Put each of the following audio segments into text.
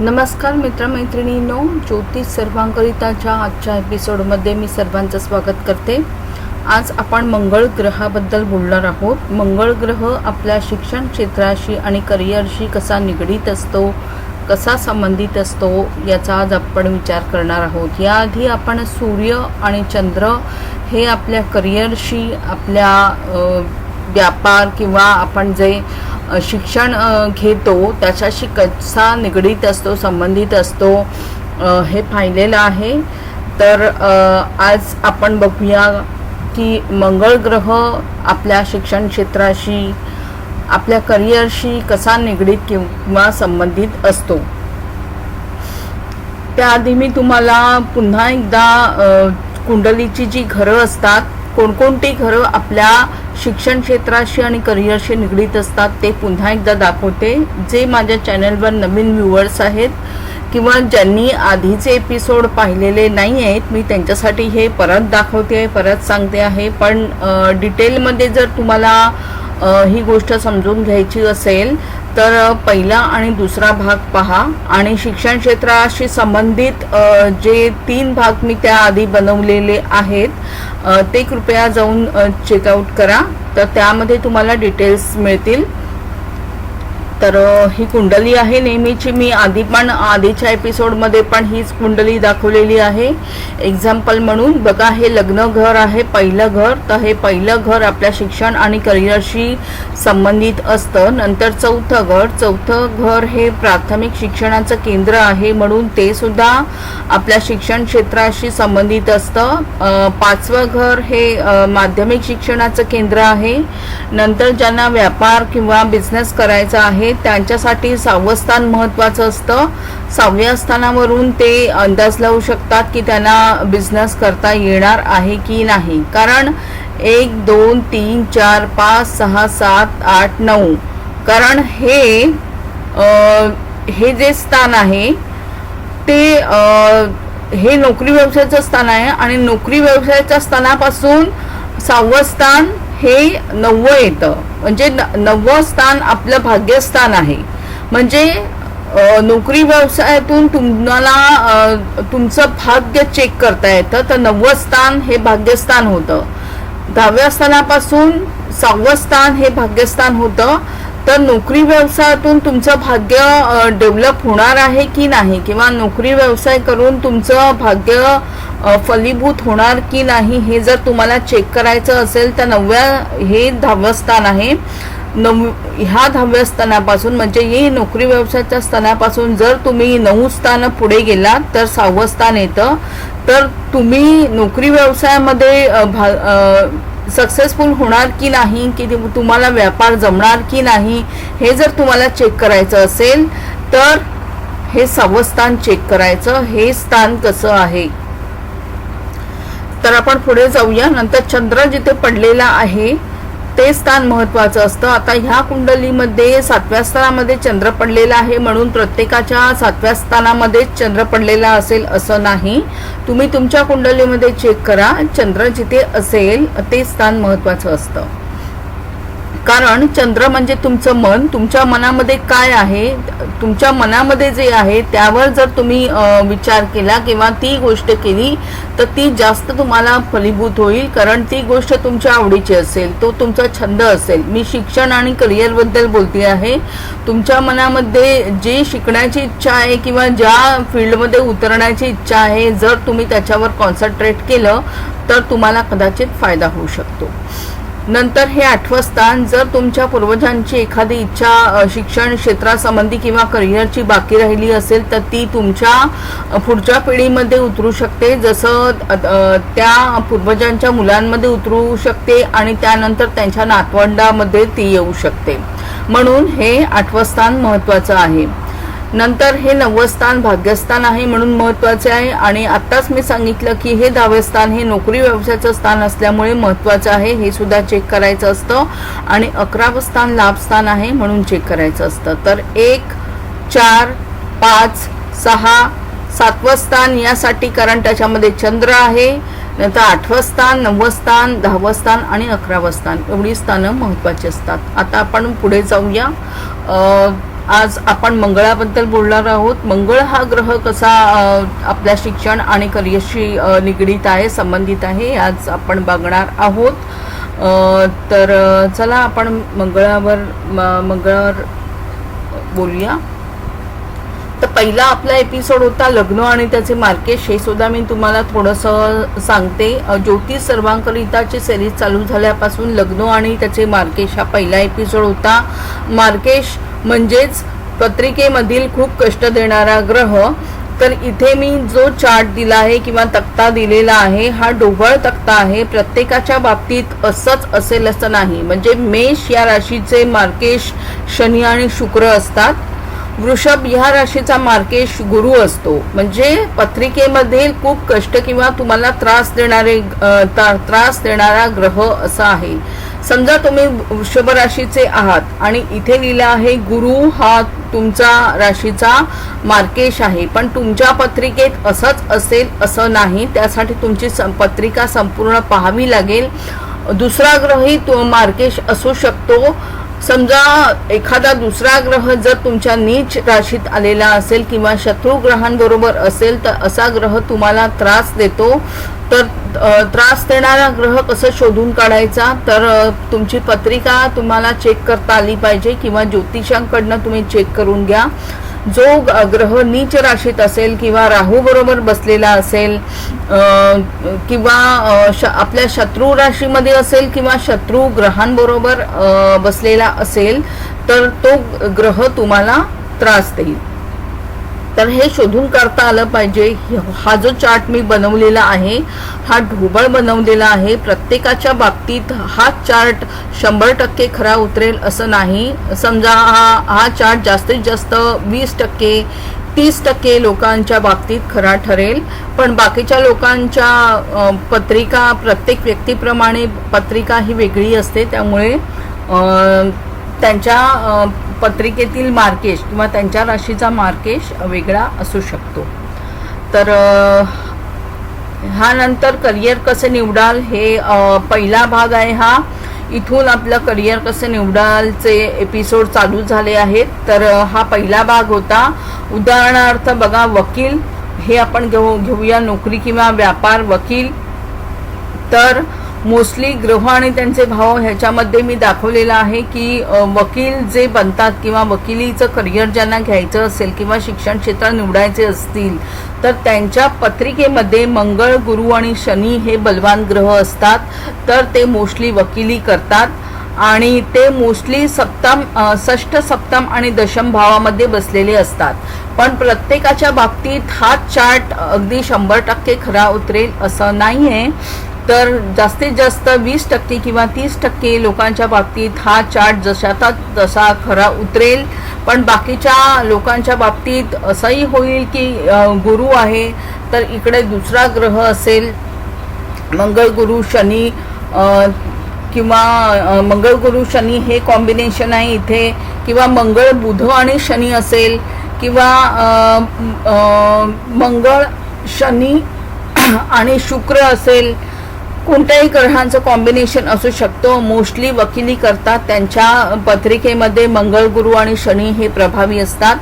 नमस्कार मित्रमैत्रिणींनो ज्योतिष सर्वांकरिताच्या आजच्या एपिसोडमध्ये मी सर्वांचं स्वागत करते. आज आपण मंगळ ग्रहाबद्दल बोलणार आहोत. मंगळ ग्रह आपल्या शिक्षण क्षेत्राशी आणि करिअरशी कसा निगडीत असतो कसा संबंधित असतो याचा आज आपण विचार करणार आहोत. याआधी आपण सूर्य आणि चंद्र हे आपल्या करिअरशी आपल्या व्यापार किंवा आपण जे शिक्षण घेतो त्याच्याशी कसा निगडीत असतो संबंधित असतो हे पाहिलेलं आहे. तर आज आपण बघूया की मंगळ ग्रह आपल्या शिक्षण क्षेत्राशी आपल्या करिअरशी कसा निगडीत किंवा संबंधित असतो. त्याआधी मी तुम्हाला पुन्हा एकदा कुंडलीची जी घरं असतात कोणकोणती घरं आपल्या शिक्षण क्षेत्राशी आणि करिअरशी निगडीत असतात ते पुन्हा एकदा दाखवते. जे माझ्या चॅनलवर नवीन व्ह्युअर्स आहेत किंवा ज्यांनी आधीचे एपिसोड पाहिलेले नाही आहेत मी त्यांच्यासाठी हे परत दाखवते आहे परत सांगते आहे. पण डिटेलमध्ये जर तुम्हाला ही गोष्ट समजून घ्यायची असेल तर पहिला आणि दुसरा भाग पहा. आणि शिक्षण क्षेत्राशी संबंधित जे तीन भाग मी त्याआधी बनवलेले आहेत ते कृपया जाऊन चेकआउट करा. तर त्यामध्ये तुम्हाला डिटेल्स मिळतील. तर ही कुंडली आहे नेहमीची. मी आधी पण आधीच्या एपिसोडमध्ये पण हीच कुंडली दाखवलेली आहे. एक्झाम्पल म्हणून बघा हे लग्न घर आहे पहिलं घर. तर हे पहिलं घर आपल्या शिक्षण आणि करिअरशी संबंधित असतं. नंतर चौथं घर. चौथं घर हे प्राथमिक शिक्षणाचं केंद्र आहे म्हणून ते सुद्धा आपल्या शिक्षण क्षेत्राशी संबंधित असतं. पाचवं घर हे माध्यमिक शिक्षणाचं केंद्र आहे. नंतर ज्यांना व्यापार किंवा बिझनेस करायचा आहे त्यांच्यासाठी सहावं स्थान महत्त्वाचं असतं. सहाव्या स्थानावरून ते अंदाज लावू शकतात की त्यांना बिझनेस करता येणार आहे की नाही. कारण एक दोन तीन चार पाच सहा सात आठ नऊ. कारण हे हे जे स्थान आहे ते हे नोकरी व्यवसायाचं स्थान आहे आणि नोकरी व्यवसायाच्या स्थानापासून सहावं स्थान हे नववं येतं. म्हणजे नववं स्थान आपलं भाग्यस्थान आहे. म्हणजे नोकरी व्यवसायातून तुम्हाला तुमचं भाग्य चेक करता येतं. तर नववं स्थान हे भाग्यस्थान होतं. दहाव्या स्थानापासून सहावं स्थान हे भाग्यस्थान होतं. तर नोकरी व्यवसायातून तुमचं भाग्य डेव्हलप होणार आहे की नाही? किंवा नोकरी व्यवसाय करून तुमचं भाग्य फलीभूत होणार की नाही हे जर तुम्हाला चेक करायचं असेल तर नवव्या हे दहावं स्थान आहे. नव ह्या दहाव्या स्थानापासून म्हणजे हे नोकरी व्यवसायाच्या स्थानापासून जर तुम्ही नऊ स्थानं पुढे गेलात तर सहावं स्थान येतं. तर तुम्ही नोकरी व्यवसायामध्ये भा सक्सेसफुल होणार की नाही की तुम्हाला व्यापार जमणार की नाही हे जर तुम्हाला चेक करायचं असेल तर हे सहावं स्थान चेक करायचं. हे स्थान कसं आहे? तर आपण पुढे जाऊया. नंतर चंद्र जिथे पडलेला आहे ते स्थान महत्वाचं असतं. आता ह्या कुंडलीमध्ये सातव्या स्थानामध्ये चंद्र पडलेला आहे म्हणून प्रत्येकाच्या सातव्या स्थानामध्ये चंद्र पडलेला असेल असं नाही. तुम्ही तुमच्या कुंडलीमध्ये चेक करा. चंद्र जिथे असेल ते स्थान महत्वाचं असतं. कारण चंद्र म्हणजे तुमचं मन. तुमच्या मनामध्ये काय आहे? तुमच्या मनामध्ये जे आहे त्यावर जर तुम्ही विचार केला किंवा ती गोष्ट केली तर ती जास्त तुम्हाला फलीभूत होईल. कारण ती गोष्ट तुमच्या आवडीची असेल. तो तुमचा छंद असेल. मी शिक्षण आणि करिअरबद्दल बोलते आहे. तुमच्या मनामध्ये जे शिकण्याची इच्छा आहे किंवा ज्या फील्डमध्ये उतरण्याची इच्छा आहे जर तुम्ही त्याच्यावर कॉन्सन्ट्रेट केलं तर तुम्हाला कदाचित फायदा होऊ शकतो. नंतर हे आठवं स्थान जर तुमच्या पूर्वजांची एखादी इच्छा शिक्षण क्षेत्रासंबंधी किंवा करिअरची बाकी राहिली असेल तर ती तुमच्या पुढच्या पिढीमध्ये उतरू शकते. जसं त्या पूर्वजांच्या मुलांमध्ये उतरू शकते आणि त्यानंतर त्यांच्या नातवंडामध्ये ती येऊ शकते. म्हणून हे आठवं स्थान महत्त्वाचं आहे. नंतर हे नववं स्थान भाग्यस्थान आहे म्हणून महत्त्वाचे आहे. आणि आत्ताच मी सांगितलं की हे दहावे स्थान हे नोकरी व्यवसायाचं स्थान असल्यामुळे महत्वाचं आहे. हे सुद्धा चेक करायचं असतं. आणि अकरावं स्थान लाभ स्थान आहे म्हणून चेक करायचं असतं. तर एक चार पाच सहा सातवं स्थान यासाठी कारण त्याच्यामध्ये चंद्र आहे. नंतर आठवं स्थान नववं स्थान दहावं स्थान आणि अकरावं स्थान. एवढी स्थानं महत्त्वाची असतात. आता आपण पुढे जाऊया. आज आपण मंगळाबद्दल बोलणार आहोत. मंगळ हा ग्रह कसा आपल्या शिक्षण आणि करिअरशी निगडीत आहे संबंधित आहे आज आपण बघणार आहोत. तर चला आपण मंगळावर म- मंगळावर बोलूया. तर पहिला आपला एपिसोड होता लग्न आणि त्याचे मार्केश हे सुद्धा मी तुम्हाला थोडंसं सांगते. ज्योतिष सर्वांकरिताची सिरीज चालू झाल्यापासून लग्न आणि त्याचे मार्केश हा पहिला एपिसोड होता. मार्केश म्हणजेच पत्रिकेमधील खूप कष्ट देणारा ग्रह तर इथे मी जो चार्ट दिला आहे किंवा तक्ता दिलेला आहे हा ढोबळ तक्ता आहे प्रत्येकाच्या बाबतीत असंच असेल असं नाही. म्हणजे मेष या राशीचे मार्केश शनी आणि शुक्र असतात. वृषभ ह्या राशीचा मार्केश गुरु असतो. म्हणजे पत्रिकेमध्ये खूप कष्ट किंवा तुम्हाला त्रास देणारे ता- त्रास देणारा ग्रह असा आहे. समजा तुम्ही वृषभ राशीचे आहात आणि इथे लिहिलं आहे गुरु हा तुमचा राशीचा मार्केश आहे पण तुमच्या पत्रिकेत असंच असेल असं नाही. त्यासाठी तुमची पत्रिका संपूर्ण पाहावी लागेल. दुसरा ग्रही तो मार्केश असू शकतो. समजा एखादा दुसरा ग्रह जर तुमच्या नीच राशीत आलेला असेल किंवा शत्रू ग्रहांबरोबर असेल तर असा ग्रह तुम्हाला त्रास देतो. तर त्रास देणारा ग्रह कसं शोधून काढायचा? तर तुमची पत्रिका तुम्हाला चेक करता आली पाहिजे किंवा ज्योतिषांकडनं तुम्ही चेक करून घ्या. जो ग्रह नीच राशीत असेल किंवा राहू बरोबर बसलेला असेल किंवा श- आपल्या शत्रू राशीमध्ये असेल किंवा शत्रू ग्रहांबरोबर बसलेला असेल तर तो ग्रह तुम्हाला त्रास देईल. तर हे शोधून काढता आलं पाहिजे. हा जो चार्ट मी बनवलेला आहे हा ढोबळ बनवलेला आहे प्रत्येकाच्या बाबतीत हा चार्ट शंभर टक्के खरा उतरेल असं नाही. समजा हा हा चार्ट जास्तीत जास्त वीस टक्के तीस टक्के लोकांच्या बाबतीत खरा ठरेल. पण बाकीच्या लोकांच्या पत्रिका प्रत्येक व्यक्तीप्रमाणे पत्रिका ही वेगळी असते. त्यामुळे त्यांच्या पत्रिकेतील मार्केश किंवा त्यांच्या राशीचा मार्केश वेगळा असू शकतो. तर अ, हा नंतर करिअर कसं निवडाल हे पहिला भाग आहे हा. इथून आपलं करिअर कसं निवडालचे एपिसोड चालू झाले आहेत. तर हा पहिला भाग होता. उदाहरणार्थ बघा वकील. हे आपण घेऊ घेऊया नोकरी किंवा व्यापार वकील. तर मोस्टली ग्रह आणि त्यांचे भाव ह्याच्यामध्ये मी दाखवलेलं आहे की वकील जे बनतात किंवा वकिलीचं करिअर ज्यांना घ्यायचं असेल किंवा शिक्षण क्षेत्र निवडायचे असतील तर त्यांच्या पत्रिकेमध्ये मंगळ गुरु आणि शनी हे बलवान ग्रह असतात. तर ते मोस्टली वकिली करतात. आणि ते मोस्टली सप्तम षष्ठ सप्तम आणि दशम भावामध्ये बसलेले असतात. पण प्रत्येकाच्या बाबतीत हा चार्ट अगदी शंभर टक्के खरा उतरेल असं नाही आहे तर जास्तीत जास्त वीस टक्के किंवा तीस टक्के लोकांच्या बाबतीत हा चार्ट जशाचा तसा खरा उतरेल. पण बाकीच्या लोकांच्या बाबतीत असंही होईल की गुरु आहे तर इकडे दुसरा ग्रह असेल मंगळ गुरु शनी किंवा मंगळ गुरु शनी हे कॉम्बिनेशन आहे इथे. किंवा मंगळ बुध आणि शनी असेल किंवा मंगळ शनी आणि शुक्र असेल कोणत्याही ग्रहांचं कॉम्बिनेशन असू शकतो. मोस्टली वकिली करतात त्यांच्या पत्रिकेमध्ये मंगळ गुरु आणि शनी हे प्रभावी असतात.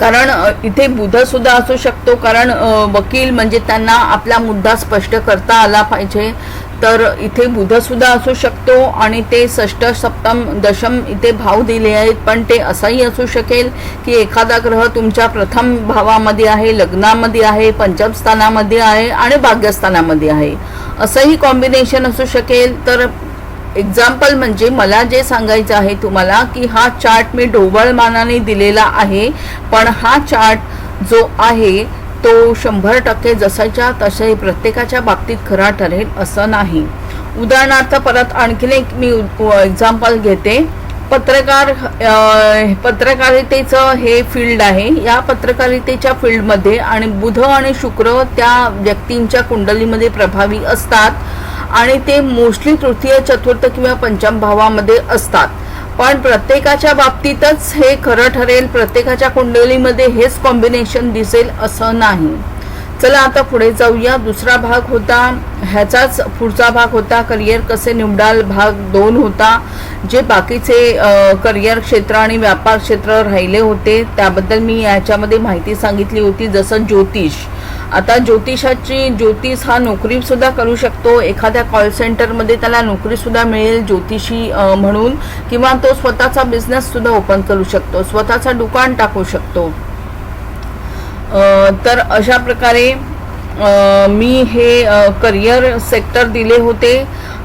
कारण इथे बुध सुद्धा असू शकतो. कारण वकील म्हणजे त्यांना आपला मुद्दा स्पष्ट करता आला पाहिजे. तर इथे बुधसुद्धा असू शकतो आणि ते षष्ट सप्तम दशम इथे भाव दिले आहेत. पण ते असंही असू शकेल की एखादा ग्रह तुमच्या प्रथम भावामध्ये आहे लग्नामध्ये आहे पंचम स्थानामध्ये आहे आणि भाग्यस्थानामध्ये आहे. असंही कॉम्बिनेशन असू शकेल. तर एक्झाम्पल म्हणजे मला जे सांगायचं आहे तुम्हाला की हा चार्ट मी ढोबळ मानाने दिलेला आहे. पण हा चार्ट जो आहे तो शंभर टक्के जसाच्या तसे प्रत्येकाच्या बाबतीत खरा ठरेल असं नाही. उदाहरणार्थ परत आणखीन एक मी एक्झाम्पल घेते. पत्रकार पत्रकारितेचं हे फील्ड आहे. या पत्रकारितेच्या फील्डमध्ये आणि बुध आणि शुक्र त्या व्यक्तींच्या कुंडलीमध्ये प्रभावी असतात आणि ते मोस्टली तृतीय चतुर्थ किंवा पंचम भावामध्ये असतात. पण प्रत्येकाच्या बाबतीतच हे खरं ठरेल प्रत्येकाच्या कुंडलीमध्ये हेच कॉम्बिनेशन दिसेल असं नाही. चला आता पुढे जाऊया. दुसरा भाग होता ह्याचाच पुढचा भाग होता करिअर कसे निवडाल? भाग दोन होता जे बाकीचे करिअर क्षेत्र आणि व्यापार क्षेत्र राहिले होते त्याबद्दल मी याच्यामध्ये माहिती सांगितली होती जसं ज्योतिष. आता ज्योतिषाची ज्योतिष हा नोकरीसुद्धा करू शकतो. एखाद्या कॉल सेंटरमध्ये त्याला नोकरीसुद्धा मिळेल ज्योतिषी म्हणून. किंवा तो स्वतःचा बिझनेससुद्धा ओपन करू शकतो. स्वतःचा दुकान टाकू शकतो. तर अशा प्रकारे मी हे करिअर सेक्टर दिले होते.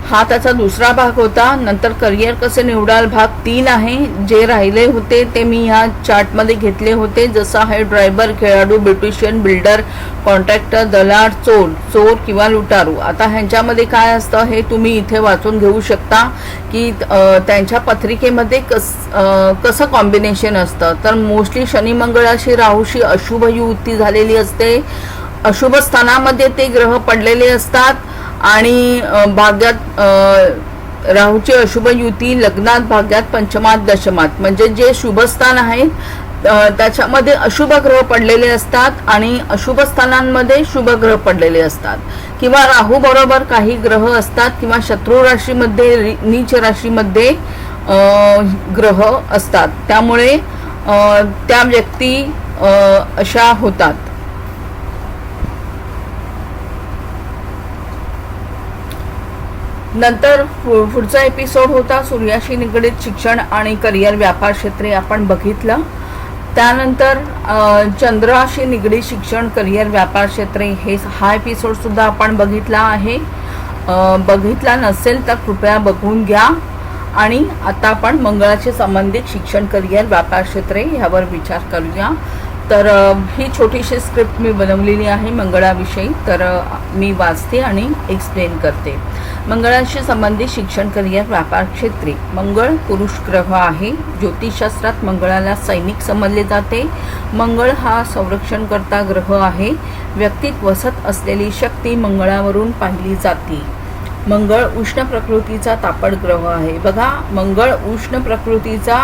हा त्याचा दुसरा भाग होता. नंतर करिअर कसे निवडाल? भाग तीन आहे. जे राहिले होते ते मी ह्या चार्टमध्ये घेतले होते. जसं आहे ड्रायव्हर खेळाडू ब्युटिशियन बिल्डर कॉन्ट्रॅक्टर दलाल चोर चोर किंवा लुटारू. आता ह्यांच्यामध्ये काय असतं हे तुम्ही इथे वाचून घेऊ शकता की त्यांच्या पत्रिकेमध्ये कस कसं कॉम्बिनेशन असतं. तर मोस्टली शनी मंगळाशी राहूशी अशुभ युती झालेली असते. अशुभ स्थानामध्ये ते ग्रह पडलेले असतात. आणि भाग्यात राहूची अशुभ युती लग्नात भाग्यात पंचमात दशमात. म्हणजे जे शुभस्थान आहेत त्याच्यामध्ये अशुभ ग्रह पडलेले असतात आणि अशुभ स्थानांमध्ये शुभ ग्रह पडलेले असतात. किंवा राहू बरोबर काही ग्रह असतात किंवा शत्रू राशीमध्ये रि- नीच राशीमध्ये ग्रह असतात. त्यामुळे त्या व्यक्ती अशा होतात. नंतर पुढचा एपिसोड होता. सूर्याशी निगडीत शिक्षण आणि करिअर व्यापार क्षेत्रे आपण बघितलं. त्यानंतर चंद्राशी निगडीत शिक्षण करिअर व्यापार क्षेत्रे हे हा एपिसोडसुद्धा आपण बघितला आहे. बघितला नसेल तर कृपया बघून घ्या. आणि आता आपण मंगळाशी संबंधित शिक्षण करिअर व्यापार क्षेत्रे ह्यावर विचार करूया. तर ही छोटीशी स्क्रिप्ट मी बनवलेली आहे मंगळाविषयी. तर मी वाचते आणि एक्सप्लेन करते. मंगळाशी संबंधित शिक्षण करिअर व्यापार क्षेत्रे. मंगळ पुरुष ग्रह आहे. ज्योतिषशास्त्रात मंगळाला सैनिक समजले जाते. मंगळ हा संरक्षणकर्ता ग्रह आहे. व्यक्तीत वसत असलेली शक्ती मंगळावरून पाहिली जाते. मंगळ उष्ण प्रकृतीचा तापड ग्रह आहे. बघा मंगळ उष्ण प्रकृतीचा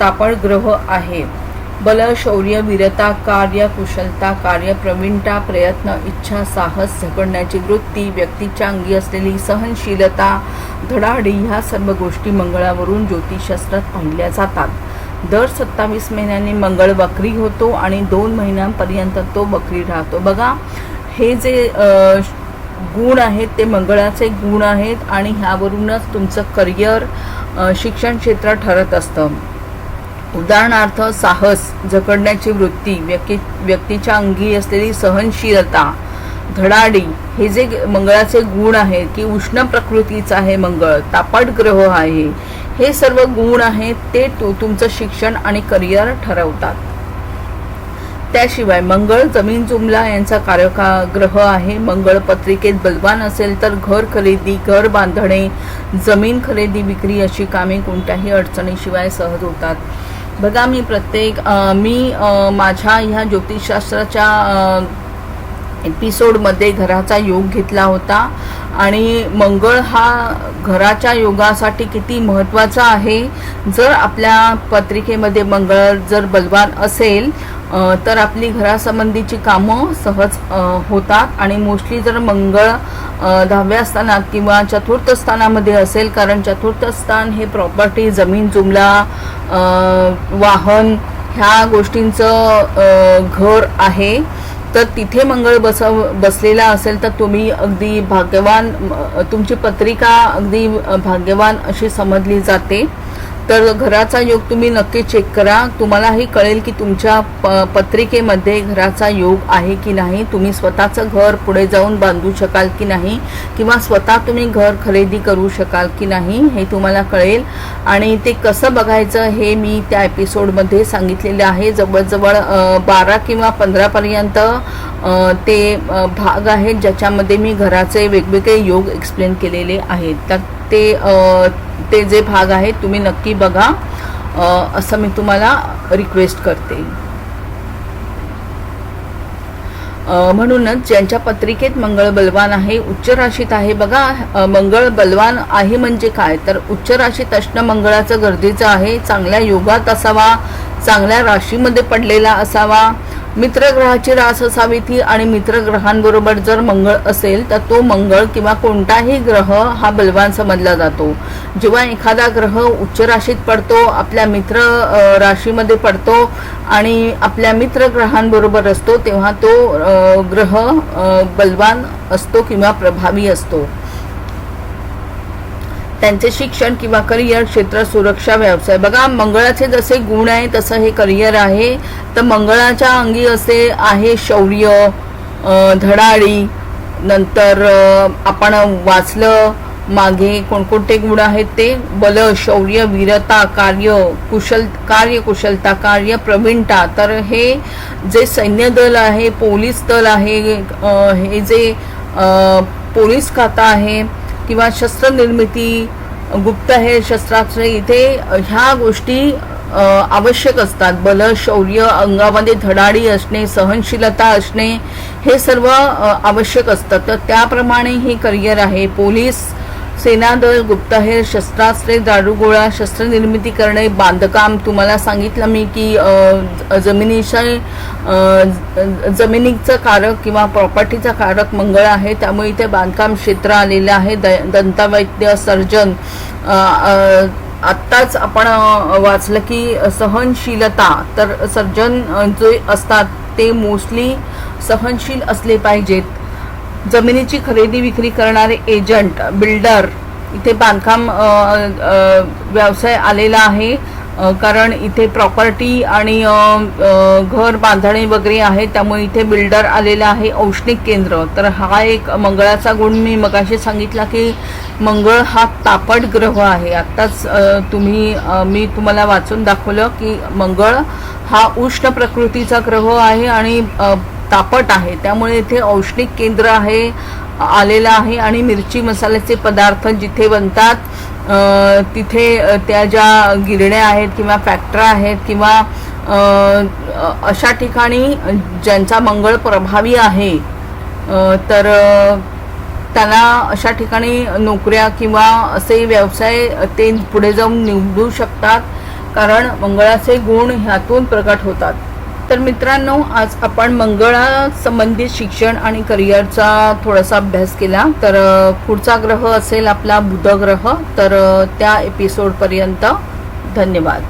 तापड ग्रह आहे. बल शौर्य वीरता कार्य कुशलता कार्य प्रवीणता प्रयत्न इच्छा साहस झगडण्याची वृत्ती व्यक्तीच्या अंगी असलेली सहनशीलता धडाडी ह्या सर्व गोष्टी मंगळावरून ज्योतिषशास्त्रात पाहिल्या जातात. दर सत्तावीस महिन्यांनी मंगळ बकरी होतो आणि दोन महिन्यांपर्यंत तो बकरी राहतो. बघा हे जे गुण आहेत ते मंगळाचे गुण आहेत आणि ह्यावरूनच तुमचं करिअर शिक्षण क्षेत्र ठरत असतं. उदाहरणार्थ साहस झगडण्याची वृत्ती व्यक्ती व्यक्तीच्या अंगी असलेली सहनशीलता धडाडी हे जे मंगळाचे गुण आहेत की उष्ण प्रकृतीचा आहे मंगळ तापट ग्रह आहे हे सर्व गुण आहेत ते तु तुमचं शिक्षण आणि करिअर ठरवतात. त्याशिवाय मंगळ जमीन जुमला यांचा कार्यका ग्रह आहे मंगळ पत्रिकेत बलवान असेल तर घर खरेदी घर बांधणे जमीन खरेदी विक्री अशी कामे कोणत्याही अडचणीशिवाय सहज होतात. बघा मी प्रत्येक मी माझ्या ह्या ज्योतिषशास्त्राच्या एपिसोडमध्ये घराचा योग घेतला होता. आणि मंगळ हा घराच्या योगासाठी किती महत्त्वाचा आहे. जर आपल्या पत्रिकेमध्ये मंगळ जर बलवान असेल तर आपली घरासंबंधीची कामं सहज होतात आणि मोस्टली जर मंगळ दहाव्या स्थानात किंवा चतुर्थ स्थानामध्ये असेल कारण चतुर्थ स्थान हे प्रॉपर्टी जमीन जुमला वाहन ह्या गोष्टींचं घर आहे. तर तिथे मंगळ बसव बसलेला असेल तर तुम्ही अगदी भाग्यवान तुमची पत्रिका अगदी भाग्यवान अशी समजली जाते. तर घराचा योग तुम्ही नक्की चेक करा. तुम्हालाही कळेल की तुमच्या प पत्रिकेमध्ये घराचा योग आहे की नाही. तुम्ही स्वतःचं घर पुढे जाऊन बांधू शकाल की नाही किंवा स्वतः तुम्ही घर खरेदी करू शकाल की नाही हे तुम्हाला कळेल. आणि ते कसं बघायचं हे मी त्या एपिसोडमध्ये सांगितलेलं आहे. जवळजवळ बारा किंवा पंधरापर्यंत ते भाग आहेत ज्याच्यामध्ये मी घराचे वेगवेगळे योग एक्सप्लेन केलेले आहेत. तर ते ते जे भाग आहेत तुम्ही नक्की बघा. असं मी तुम्हाला रिक्वेस्ट करते. म्हणूनच ज्यांच्या पत्रिकेत मंगळ बलवान आहे उच्च राशीत आहे बघा मंगळ बलवान आहे म्हणजे काय? तर उच्च राशीत असणं मंगळाचं गरजेचं आहे. चांगल्या योगात असावा चांगल्या राशीमध्ये पडलेला असावा. मित्रग्रहाची रास असावी ती आणि मित्रग्रहांबरोबर जर मंगळ असेल तर तो मंगळ किंवा कोणताही ग्रह हा बलवान समजला जातो. जेव्हा एखादा ग्रह उच्च राशीत पडतो आपल्या मित्र राशीमध्ये पडतो आणि आपल्या मित्र ग्रहांबरोबर असतो तेव्हा तो ग्रह बलवान असतो किंवा प्रभावी असतो. त्यांचे शिक्षण किंवा करिअर क्षेत्र सुरक्षा व्यवसाय. बघा मंगळाचे जसे गुण आहे तसं हे करिअर आहे. तर मंगळाच्या अंगी असे आहे शौर्य धडाडी नंतर आपण वाचलं मागे कोणकोणते गुण आहेत ते? बल शौर्य वीरता कार्य कुशल कार्यकुशलता कार्य प्रवीणता. तर हे जे सैन्य दल आहे पोलीस दल आहे हे जे पोलीस खाता आहे किंवा शस्त्रनिर्मिती गुप्तहेर शस्त्रास्त्र इथे ह्या गोष्टी आवश्यक असतात. बल शौर्य अंगामध्ये धडाडी असणे सहनशीलता असणे हे सर्व आवश्यक असतं तर त्याप्रमाणे हे करिअर आहे. पोलीस सेनादल गुप्तहेर शस्त्रास्त्रे दारूगोळा शस्त्रनिर्मिती करणे बांधकाम. तुम्हाला सांगितलं मी की अ, जमिनीच्या जमिनीचं कारक किंवा प्रॉपर्टीचा कारक मंगळ आहे. त्यामुळे इथे बांधकाम क्षेत्र आलेलं आहे. द दंतवैद्य सर्जन आत्ताच आपण वाचलं की सहनशीलता. तर सर्जन जे असतात ते मोस्टली सहनशील असले पाहिजेत. जमिनीची खरेदी विक्री करणारे एजंट बिल्डर इथे बांधकाम व्यवसाय आलेला आहे. कारण इथे प्रॉपर्टी आणि घर बांधणे वगैरे आहे त्यामुळे इथे बिल्डर आलेला आहे औष्णिक केंद्र. तर हा एक मंगळाचा गुण. मी मगाशी सांगितला की मंगळ हा तापट ग्रह आहे. आत्ताच तुम्ही मी तुम्हाला वाचून दाखवलं की मंगळ हा उष्ण प्रकृतीचा ग्रह आहे आणि तापट आहे. त्यामुळे इथे औष्णिक केंद्र आहे आलेलं आहे आणि मिरची मसाल्याचे पदार्थ जिथे बनतात तिथे त्या ज्या गिरण्या आहेत किंवा फॅक्टऱ्या आहेत किंवा अशा ठिकाणी ज्यांचा मंगळ प्रभावी आहे तर त्यांना अशा ठिकाणी नोकऱ्या किंवा असे व्यवसाय ते पुढे जाऊन निवडू शकतात कारण मंगळाचे गुण ह्यातून प्रकट होतात. तर मित्रांनो आज आपण मंगळासंबंधित शिक्षण आणि करिअरचा थोडासा अभ्यास केला. तर पुढचा ग्रह असेल आपला बुध ग्रह तर त्या एपिसोडपर्यंत धन्यवाद.